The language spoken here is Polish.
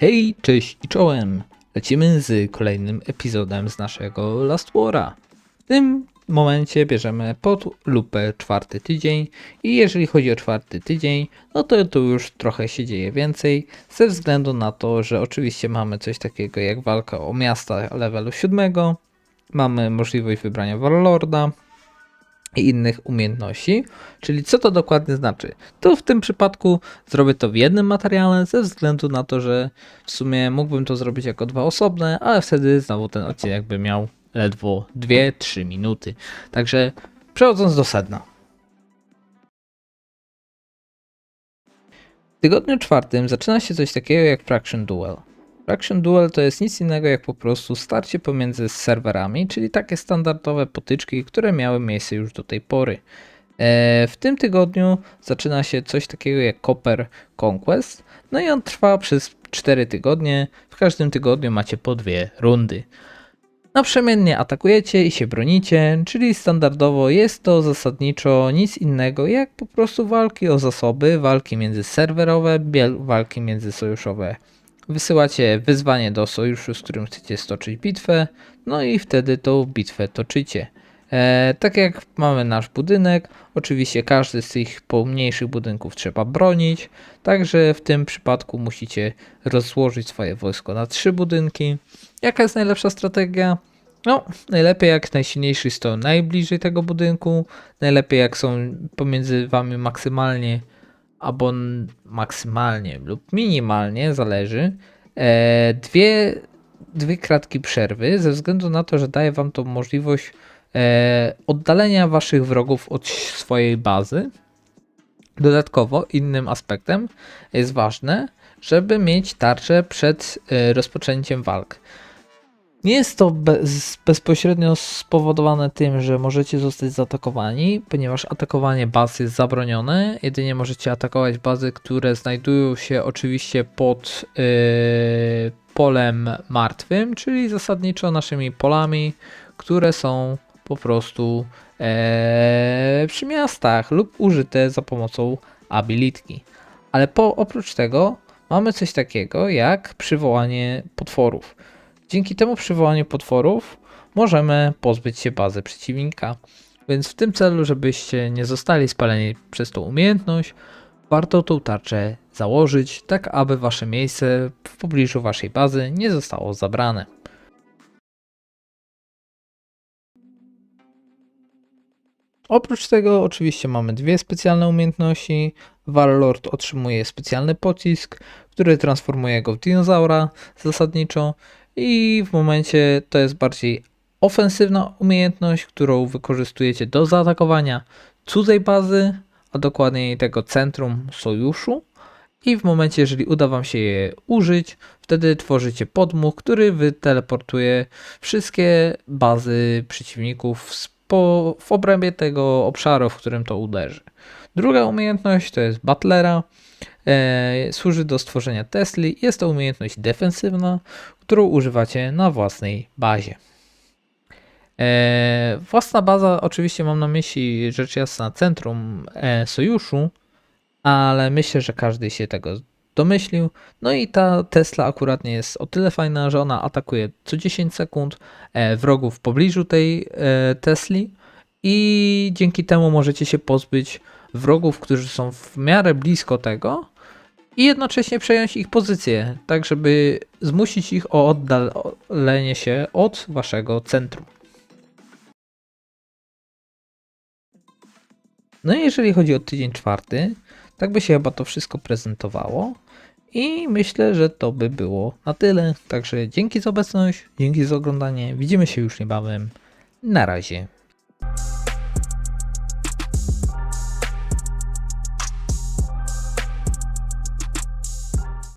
Hej, cześć i czołem! Lecimy z kolejnym epizodem z naszego Last War'a. W tym momencie bierzemy pod lupę czwarty tydzień i jeżeli chodzi o czwarty tydzień, no to tu już trochę się dzieje więcej, ze względu na to, że oczywiście mamy coś takiego jak walka o miasta levelu 7, mamy możliwość wybrania Warlorda, i innych umiejętności. Czyli co to dokładnie znaczy? To w tym przypadku zrobię to w jednym materiale, ze względu na to, że w sumie mógłbym to zrobić jako dwa osobne, ale wtedy znowu ten odcinek by miał ledwo 2-3 minuty. Także przechodząc do sedna. W tygodniu czwartym zaczyna się coś takiego jak Fraction Duel. Fraction Duel to jest nic innego jak po prostu starcie pomiędzy serwerami, czyli takie standardowe potyczki, które miały miejsce już do tej pory. E, W tym tygodniu zaczyna się coś takiego jak Copper Conquest, no i on trwa przez 4 tygodnie. W każdym tygodniu macie po dwie rundy. Naprzemiennie atakujecie i się bronicie, czyli standardowo jest to zasadniczo nic innego jak po prostu walki o zasoby, walki międzyserwerowe, walki międzysojuszowe. Wysyłacie wyzwanie do sojuszu, z którym chcecie stoczyć bitwę, no i wtedy tą bitwę toczycie. E, tak jak mamy nasz budynek, oczywiście każdy z tych pomniejszych budynków trzeba bronić, także w tym przypadku musicie rozłożyć swoje wojsko na trzy budynki. Jaka jest najlepsza strategia? No, najlepiej jak najsilniejszy stoją najbliżej tego budynku, najlepiej jak są pomiędzy wami maksymalnie albo maksymalnie lub minimalnie, zależy, e, dwie, dwie kratki przerwy, ze względu na to, że daje wam to możliwość e, oddalenia waszych wrogów od swojej bazy. Dodatkowo innym aspektem jest ważne, żeby mieć tarczę przed e, rozpoczęciem walk. Nie jest to bez, bezpośrednio spowodowane tym, że możecie zostać zaatakowani, ponieważ atakowanie baz jest zabronione. Jedynie możecie atakować bazy, które znajdują się oczywiście pod yy, polem martwym, czyli zasadniczo naszymi polami, które są po prostu ee, przy miastach lub użyte za pomocą abilitki. Ale po, oprócz tego mamy coś takiego jak przywołanie potworów. Dzięki temu przywołaniu potworów możemy pozbyć się bazy przeciwnika. Więc w tym celu, żebyście nie zostali spaleni przez tą umiejętność, warto tą tarczę założyć, tak aby wasze miejsce w pobliżu waszej bazy nie zostało zabrane. Oprócz tego oczywiście mamy dwie specjalne umiejętności. Warlord otrzymuje specjalny pocisk, który transformuje go w dinozaura zasadniczo i w momencie to jest bardziej ofensywna umiejętność, którą wykorzystujecie do zaatakowania cudzej bazy, a dokładniej tego centrum sojuszu. I w momencie, jeżeli uda Wam się je użyć, wtedy tworzycie podmuch, który wyteleportuje wszystkie bazy przeciwników w obrębie tego obszaru, w którym to uderzy. Druga umiejętność to jest Butlera. E, służy do stworzenia Tesli. Jest to umiejętność defensywna, którą używacie na własnej bazie. E, własna baza, oczywiście mam na myśli rzecz jasna centrum e, sojuszu, ale myślę, że każdy się tego domyślił. No i ta Tesla akurat nie jest o tyle fajna, że ona atakuje co 10 sekund e, wrogów w pobliżu tej e, Tesli i dzięki temu możecie się pozbyć wrogów, którzy są w miarę blisko tego i jednocześnie przejąć ich pozycję, tak żeby zmusić ich o oddalenie się od waszego centrum. No i jeżeli chodzi o tydzień czwarty, tak by się chyba to wszystko prezentowało. I myślę, że to by było na tyle. Także dzięki za obecność, dzięki za oglądanie. Widzimy się już niebawem. Na razie.